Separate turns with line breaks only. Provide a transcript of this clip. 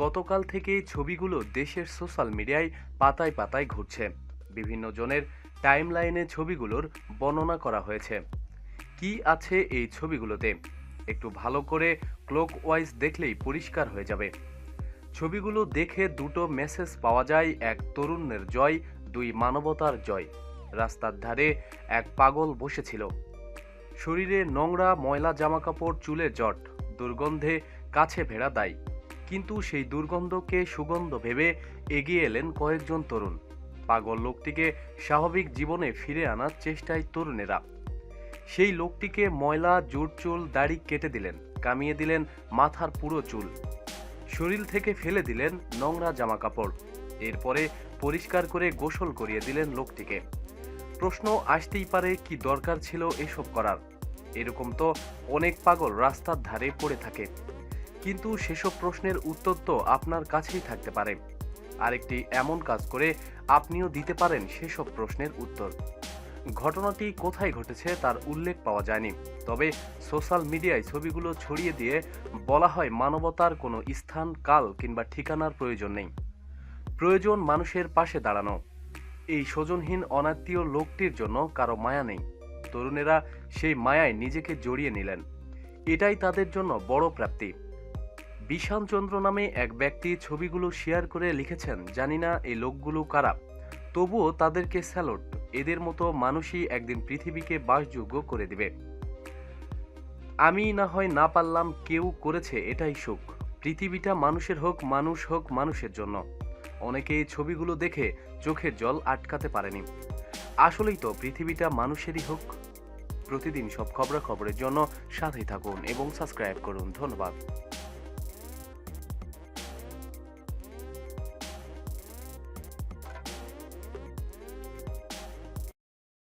গতকাল থেকে ছবিগুলো দেশের সোশ্যাল মিডিয়ায় পাতায় পাতায় ঘুরছে। বিভিন্ন জনের টাইমলাইনে ছবিগুলোর বর্ণনা করা হয়েছে। কি আছে এই ছবিগুলোতে? একটু ভালো করে ক্লোক ওয়াইজ দেখলেই পরিষ্কার হয়ে যাবে। ছবিগুলো দেখে দুটো মেসেজ পাওয়া যায়, এক তরুণের জয়, দুই মানবতার জয়। রাস্তার ধারে এক পাগল বসেছিল। শরীরে নোংরা ময়লা জামাকাপড় চুলে জট, দুর্গন্ধে কাছে ভেড়া দায়। কিন্তু সেই দুর্গন্ধকে সুগন্ধ ভেবে এগিয়ে এলেন কয়েকজন তরুণ। পাগল লোকটিকে স্বাভাবিক জীবনে ফিরে আনার চেষ্টায় তরুণেরা। সেই লোকটিকে ময়লা, জুট চুল, দাড়ি কেটে দিলেন, কামিয়ে দিলেন মাথার পুরো চুল। শরীর থেকে ফেলে দিলেন নোংরা জামাকাপড়। এরপরে পরিষ্কার করে গোসল করিয়ে দিলেন লোকটিকে। প্রশ্ন আসতেই পারে কি দরকার ছিল এসব করার। এরকম তো অনেক পাগল রাস্তার ধারে পড়ে থাকে। কিন্তু সেসব প্রশ্নের উত্তর তো আপনার কাছেই থাকতে পারে। আরেকটি এমন কাজ করে আপনিও দিতে পারেন সেসব প্রশ্নের উত্তর। ঘটনাটি কোথায় ঘটেছে তার উল্লেখ পাওয়া যায়নি। তবে সোশ্যাল মিডিয়ায় ছবিগুলো ছড়িয়ে দিয়ে বলা হয় মানবতার কোনো স্থান, কাল কিংবা ঠিকানার প্রয়োজন নেই। প্রয়োজন মানুষের পাশে দাঁড়ানো। এই স্বজনহীন, অনাত্মীয় লোকটির জন্য কারও মায়া নেই। তরুণেরা সেই মায়ায় নিজেকে জড়িয়ে নিলেন। এটাই তাদের জন্য বড় প্রাপ্তি। বিশান চন্দ্র নামে এক ব্যক্তি ছবিগুলো শেয়ার করে লিখেছেন, জানি না এই লোকগুলো কারা। তবুও তাদেরকে স্যালুট। এদের মতো মানুষই একদিন পৃথিবীকে বাসযোগ্য করে দিবে। আমি না হয় না পারলাম, কেউ করেছে এটাই সুখ। পৃথিবীটা মানুষের হোক, মানুষ হোক মানুষের জন্য। অনেকে এই ছবিগুলো দেখে চোখের জল আটকাতে পারেনি। আসলেই তো পৃথিবীটা মানুষেরই হোক। প্রতিদিন সব খবরাখবরের জন্য সাথেই থাকুন এবং সাবস্ক্রাইব করুন। ধন্যবাদ।